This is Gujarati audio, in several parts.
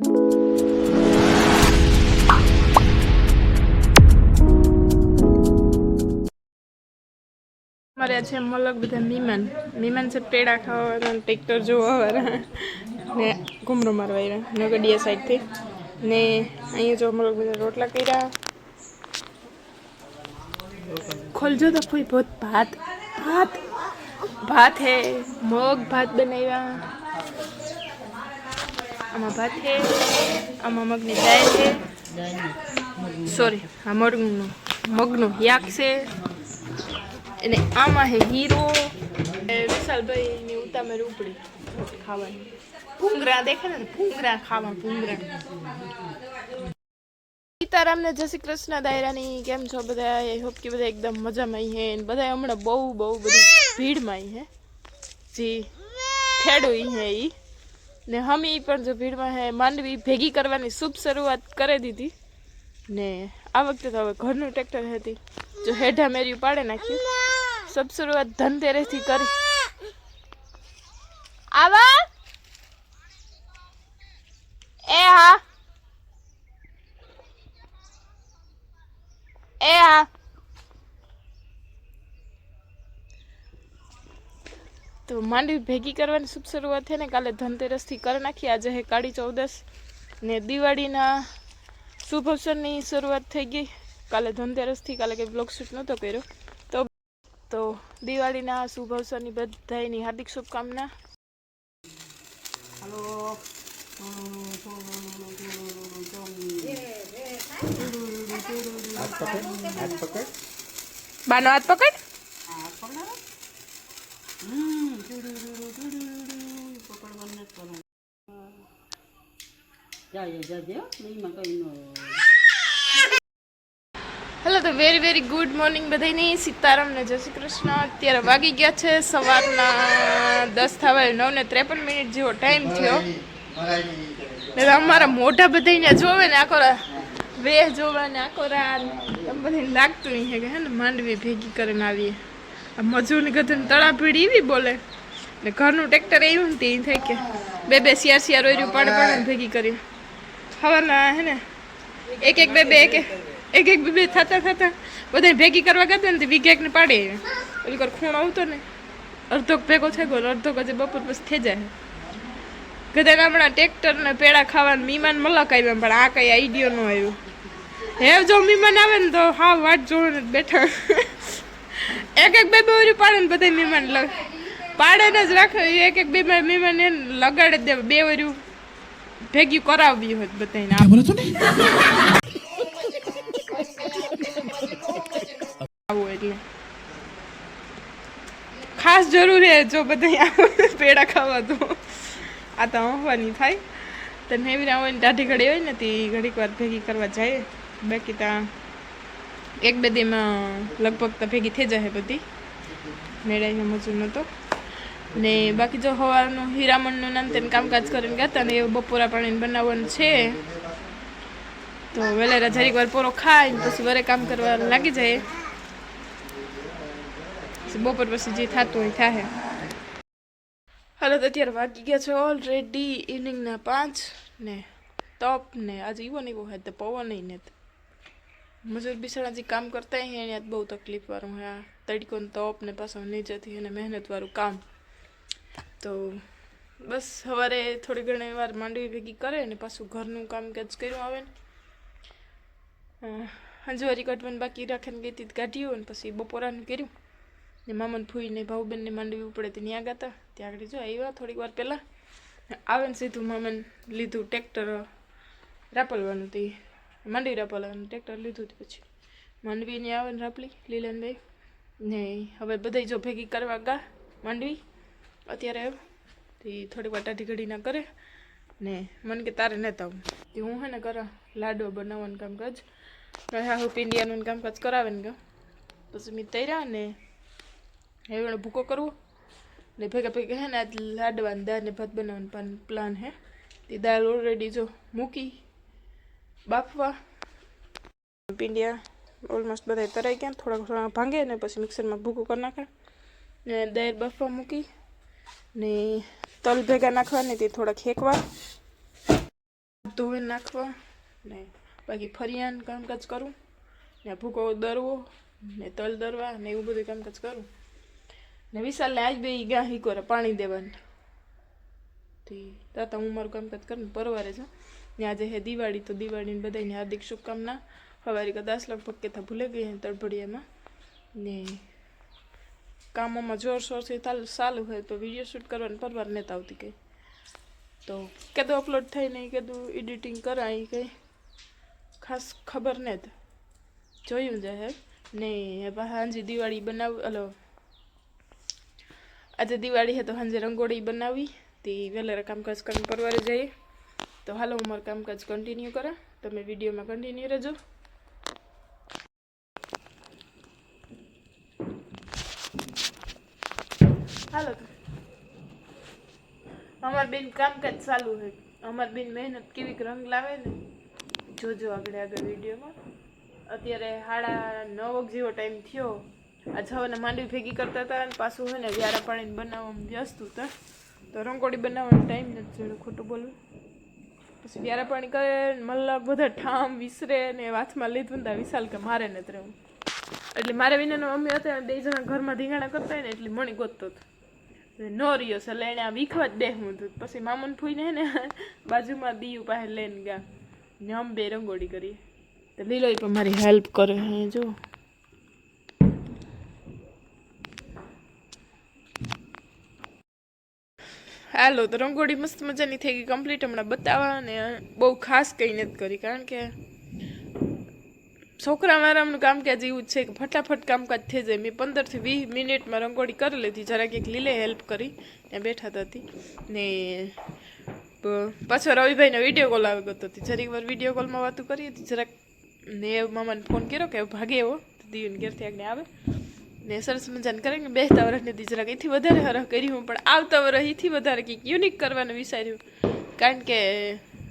અમારે છે મલક બધા મીમાન. મીમાન છે પેડા ખાવા ટ્રેક્ટર જોવા વાળા ને ઘૂમરો મારવા આવ્યા નગડિયા સાઈડથી. ને અહીંયા જો મલક બધા રોટલા કર્યા. ખોલજો તો કોઈ બહુ ભાત. ભાત. ભાત હે, મગ ભાત બનાવ્યા આમાં ભાત છે, આમાં મગની દાળ છે. સોરી આ મગનું મગનું યાક છે. અને આમાં હે હીરો. એ વિશાલભાઈ ની ઉતામેર ઉપડી ખાવાની. ભૂંગરા દેખે ને, ભૂંગરા ખાવા, ભૂંગરા. સીતારામને જય શ્રી કૃષ્ણ દાયરાની કેમ છો બધા? આઈ હોપ કે બધા એકદમ મજામાં હે ને બધા હમણાં બહુ બહુ બધી ભીડમાં હે. જી, ખેડું હે ઈ. ને હમી પણ જો ભીડમાં હે, માંડવી ભેગી કરવાની શુભ શરૂઆત કરી દીધી. ને આ વખતે તો હવે ઘરનું ટ્રેક્ટર હતી. જો હેઠા મેર્યું પાડે નાખ્યું. સબ શરૂઆત ધનતેરસથી કરી. આવા. એ હા એ હા તો માંડવી ભેગી કરવાની શુભ શરૂઆત થઈ ને કાલે ધનતેરસથી કરી નાખી આજે હે કાળી ચૌદસ ને દિવાળીના શુભ અવસરની શરૂઆત થઈ ગઈ. કાલે ધનતેરસથી કાલે કંઈ બ્લોગ શૂટ નહોતો કર્યો. તો તો દિવાળીના શુભ અવસરની બધાની હાર્દિક શુભકામના. હાથ પકડ. હાથ પકડ. બાનો હાથ જાય જજે એમાં કઈ ન હેલો તો વેરી વેરી ગુડ મોર્નિંગ બધાની સીતારામ ને જય શ્રી કૃષ્ણ. અત્યારે વાગી ગયા છે સવારના દસ થવા નવ ને ત્રેપન મિનિટ જેવો ટાઈમ થયો. અમારા મોઢા બધાને જોવે ને આખો વેહ જોવે ને આખો રાત. બધાને લાગતું નહીં હે ને માંડવી ભેગી કરીને આવીએ. આ મજૂરની ગધન તળા પીડી એવી બોલે. ને ઘરનું ટ્રેક્ટર એવું ને તે થાય કે બે બે શિયાર શિયાર ઓર્યું પાડ પાડ ભેગી કરી. હવાના હે ને, એક એક બે બે, એક એક એક બે બે થતા થતા બધા ભેગી કરવા ગયા ને તે વીઘે એકને પાડે ઓલી કર ખૂણ આવતો ને, અડધો ભેગો થઈ ગયો, અડધો કજે બપોર પછી થઈ જાય. કદાચ હમણાં ટ્રેક્ટર ને પેડા ખાવાનું મીમાન મલક આવ્યા પણ આ કઈ આઈડિયો ન આવ્યો. હે, જો મીમાન આવે ને તો હા વાટ જોડે બેઠા. એક એક બે બે પાડે ને બધા મીમાન લગ પાડે ને જ રાખે. એક એક બે બે મીમાન એને લગાડે દે બે વર્યું. ભેગી કરાવવી હોત બધાને આવું એટલે. ખાસ જરૂર હે જો બધા પેડા ખાવા તો. આ તો આવવાની થાય. તો નેવી ના હોય ને ટાઢી ઘડી હોય ને તે ઘડીક વાર ભેગી કરવા જાય. બાકી ત્યાં એક બે દીમાં લગભગ તો ભેગી થઈ જાય બધી. મેળાઈને મજૂર નહોતો ને બાકી જો હવાનું હીરામણનું નામ તેને કામકાજ કરીને ગયા ને એ બપોરા પાણીને બનાવવાનું છે. તો વેલેરા જરીક વાર પોરો ખાય ને પછી વરે કામ કરવા લાગી જાય. બપોર પછી જે થતું હોય થાય હાલો તો અત્યારે વાગી ગયા છે ઓલરેડી ઇવનિંગના પાંચ ને તપ ને આજે એવો ને એવો હોય તો પવન નહીં ને મજૂર બિસાડા જે કામ કરતા હોય એને બહુ તકલીફ વાળું આ તડકો તપ ને પાછો નીચેથી એને મહેનત વાળું કામ. તો બસ સવારે થોડી ઘણી વાર માંડવી ભેગી કરે ને પાછું ઘરનું કામકાજ કર્યું આવે ને. હંજવારી કાઢવાની બાકી રાખીને ગઈ હતી કાઢ્યું ને પછી બપોરાનું કર્યું. ને મામન ફૂઈને ભાઉબેનને માંડવી ઉપડે તે ત્યાં ગાતા. ત્યાં આગળ જો આવ્યા થોડીક વાર પહેલાં. આવે ને સીધું મામન લીધું ટ્રેક્ટર રાપલવાનું તે, માંડવી રાપલવાનું ટ્રેક્ટર લીધું પછી. માંડવીને આવે ને રાપલી, લીલનભાઈ. ને હવે બધા જો ભેગી કરવા ગા માંડવી. અત્યારે તે થોડી વાર ટાઢી ઘડીના કરે ને મને કે તારે નહોતા આવું. તે હું હે ને કરા લાડવા બનાવવાનું કામકાજ હા હું પિંડિયાનું કામકાજ કરાવે ને પછી મેં તૈર્યા ને હવે ભૂકો કરવો. ને ભેગા ભેગા હે ને આજ લાડવાની દાળ ને ભાત બનાવવાનો પ્લાન હે. તે દાળ ઓલરેડી જો મૂકી, બાફવા. પિંડિયા ઓલમોસ્ટ બધા તરાઈ ગયા થોડા થોડા ભાંગે ને પછી મિક્સરમાં ભૂકો કરી નાખે. ને દાળ બાફવા મૂકી. ને તલ ભેગા નાખવા ને તે થોડા ખેંકવા. ધોઈ નાખવા. ને બાકી ફરિયાન કામકાજ કરું. ને ભૂકો દરવો, ને તલ દરવા, ને એવું બધું કામકાજ કરું. ને વિશાલને આજ બે ગાહી કરે પાણી દેવાનું. તાતા હું મારું કામકાજ કરું પરવારે છે ને આજે હે દિવાળી, તો દિવાળીને બધાને હાર્દિક શુભકામના. સવારે કદાચ લગભગ કેતા ભૂલે ગઈ તળભડિયામાં ને કામોમાં જોરશોરથી ચાલુ હોય તો વીડિયો શૂટ કરવાની પરવાર નહોતા આવતી કંઈ તો કીધું અપલોડ થઈ નહીં કીધું એડિટિંગ કરાય કંઈ, ખાસ ખબર નથી જોયું જાહેર ને હાંજી દિવાળી બનાવ, હલો. આજે દિવાળી હે તો સાંજે રંગોળી બનાવી, તે વહેલા કામકાજ કરીને પરવારે જઈએ. તો હાલો હું કામકાજ કન્ટિન્યુ કરા. તમે વિડીયોમાં કન્ટિન્યુ રહેજો હાલો તો અમાર બેન કામકાજ ચાલુ છે અમાર બેન મહેનત કેવી રંગ લાવે ને. જોજો આગળ આગળ વિડીયોમાં. અત્યારે સાડા નવ જેવો ટાઈમ થયો. આ છવાને માંડવી ભેગી કરતા હતા અને પાછું હોય ને વ્યારા પાણીને બનાવવામાં વ્યસ્ત હતા. તો રંગોળી બનાવવાનો ટાઈમ નથી જોડે ખોટું બોલવું પછી વ્યારા પાણી કરે મતલબ બધા ઠામ વિસરે ને વાથમાં લીધું ને વિશાલ કે મારે નથી રહેવું. એટલે મારે વિનાનો મમ્મી હતા બે જણા ઘરમાં ધીંગાણા કરતા હોય ને એટલે મણી ગોતતો હતો. નો રહ્યો છે એટલે આમ વીખવા જ હું હતું. પછી મામન ફૂઈને ને બાજુમાં દીયું પાસે લઈને ગયા. ને બે રંગોળી કરી તો લીલો પણ મારી હેલ્પ કરે હે, જો. હાલો, તો રંગોળી મસ્ત મજાની થઈ ગઈ. કમ્પ્લીટ હમણાં બતાવવા અને બહુ ખાસ કંઈ નથી કરી. કારણ કે છોકરા મારામનું કામકાજ એવું છે કે ફટાફટ કામકાજ થઈ જાય. મેં પંદરથી વીસ મિનિટમાં રંગોળી કરી લીધી. જરાક એક લીલે હેલ્પ કરી. ત્યાં બેઠા હતી ને પાછો રવિભાઈનો વીડિયો કોલ આવી ગયો હતી જરીક વાર વીડિયો કોલમાં વાતું કરી હતી જરાક ને મામાને ફોન કર્યો કે ભાગે એવો દીવને ઘેરથી આગળ આવે. ને સરસ મજાને કરે કે બેસતા વર્ષની જરાક એથી વધારે હરહ કરી હું. પણ આવતા વર્ષ એથી વધારે કંઈક યુનિક કરવાનું વિચાર્યું. કારણ કે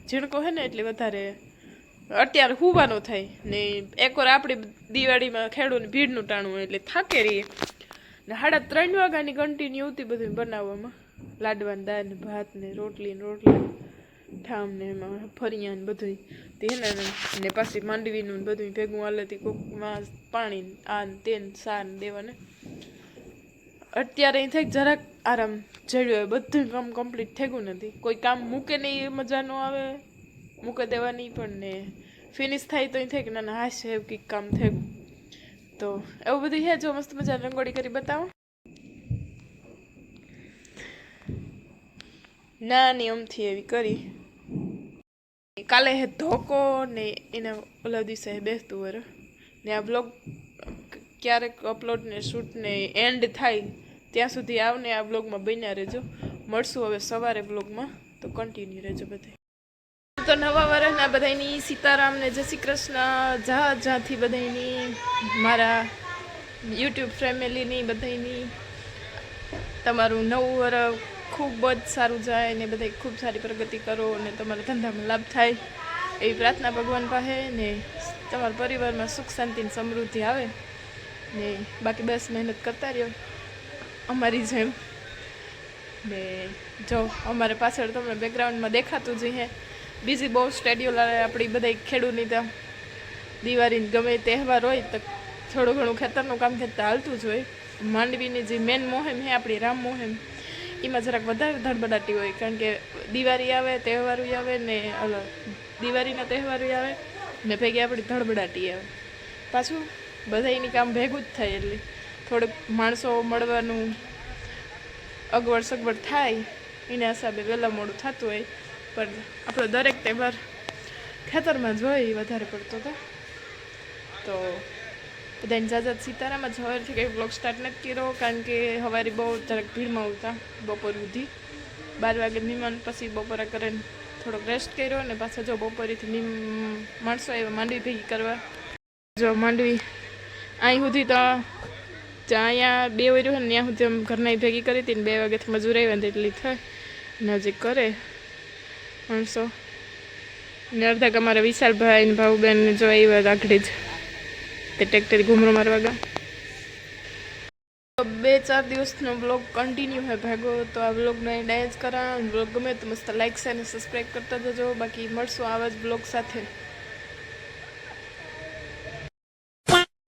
ઝીણકો હે ને એટલે વધારે અત્યારે હુવાનું થાય ને એકવાર આપણે દિવાળીમાં ખેડૂને ભીડનું ટાણું એટલે થાકે રહીએ. ને સાડા ત્રણ વાગ્યાની કન્ટિન્યુ હતી બધું બનાવવામાં. લાડવાને દાળ ભાત ને રોટલી ને રોટલા ઠામ ને એમાં ફરિયા ને બધું તેના ને પાછી માંડવીનું ને બધું ભેગું હાલતી કોકમાં પાણી આ ને તે ને સા ને દેવાને. અત્યારે થાય જરાક આરામ. જડ્યો બધું કામ કમ્પ્લીટ થઈ ગયું નથી. કોઈ કામ મૂકે નહીં એ મજા ન આવે. મૂકે દેવાની પણ ને ફિનિશ થાય તો અહીં થાય કે ના ના, હાશ એવું કંઈક કામ થયું. તો એવું બધું છે? જો મસ્ત મજા રંગોળી કરી બતાવો. ના નિયમથી એવી કરી. કાલે હે ધોકો ને એના ઓલા દિવસે બેસતું વર. ને આ બ્લોગ ક્યારેક અપલોડ ને શૂટ ને એન્ડ થાય, ત્યાં સુધી આવને આ બ્લોગમાં બન્યા રહેજો. મળશું હવે સવારે બ્લોગમાં તો કન્ટિન્યુ રહેજો બધે. તો નવા વર્ષના બધાની સીતારામ ને જય શ્રી કૃષ્ણ જા જાથી બધાની મારા યુટ્યુબ ફેમિલીની બધાની તમારું નવું વર્ષ ખૂબ જ સારું જાય ને બધા ખૂબ સારી પ્રગતિ કરો અને તમારા ધંધામાં લાભ થાય એવી પ્રાર્થના ભગવાન પાસે ને તમારા પરિવારમાં સુખ, શાંતિ ને સમૃદ્ધિ આવે ને બાકી બસ મહેનત કરતા રહ્યો અમારી જેમ. ને જો અમારે પાછળ તમને બેકગ્રાઉન્ડમાં દેખાતું જ હે. બીજી બહુ સ્ટેડ્યુલ આપણી બધા ખેડૂતની તો દિવાળી ગમે તહેવાર હોય તો થોડું ઘણું ખેતરનું કામ ખેતર હાલતું જ હોય. માંડવીની જે મેન મોહેમ છે આપણી રામ મોહેમ, એમાં જરાક વધારે ધડબડાટી હોય, કારણ કે દિવાળી આવે, તહેવારો આવે ને દિવાળીના તહેવારો આવે, ને ભેગી આપણી ધડબડાટી આવે. પાછું બધા એની કામ ભેગું જ થાય એટલે થોડુંક માણસો મળવાનું અગવડ સગવડ થાય, એના હિસાબે વહેલા મોડું થતું હોય. પણ આપણો દરેક તહેવાર ખેતરમાં જ હોય વધારે પડતો તો. તો બધા જાજાત સીતારામ જ સવારથી કંઈ બ્લોગ સ્ટાર્ટ નથી કર્યો કારણ કે સવારે બહુ જરાક ભીડમાં આવતા બપોર સુધી. બાર વાગે મહેમાન પછી બપોરા કરીને થોડોક રેસ્ટ કર્યો અને પાછા જો બપોરેથી મીમ માણસો આવ્યા માંડવી ભેગી કરવા. જો માંડવી અહીં સુધી તો અહીંયા બે વર્યું હોય ને ત્યાં સુધી આમ ઘરના ભેગી કરી હતી ને બે વાગ્યાથી મજૂર આવ્યા એટલી થાય નજીક કરે. માણસો. ને અડધા અમારા વિશાલભાઈ ને ભાવુબેન જો આવ્યા આગળ જ. તે ટ્રેક્ટર ઘૂમરો મારવા ગયા. બે ચાર દિવસનો બ્લોગ કન્ટિન્યુ હે ભાગો. તો આ બ્લોગને ડાયન્સ કરા બ્લોગ ગમે તો મસ્ત લાઇક છે અને સબસ્ક્રાઈબ કરતા જજો. બાકી મળશું આવા જ બ્લોગ સાથે.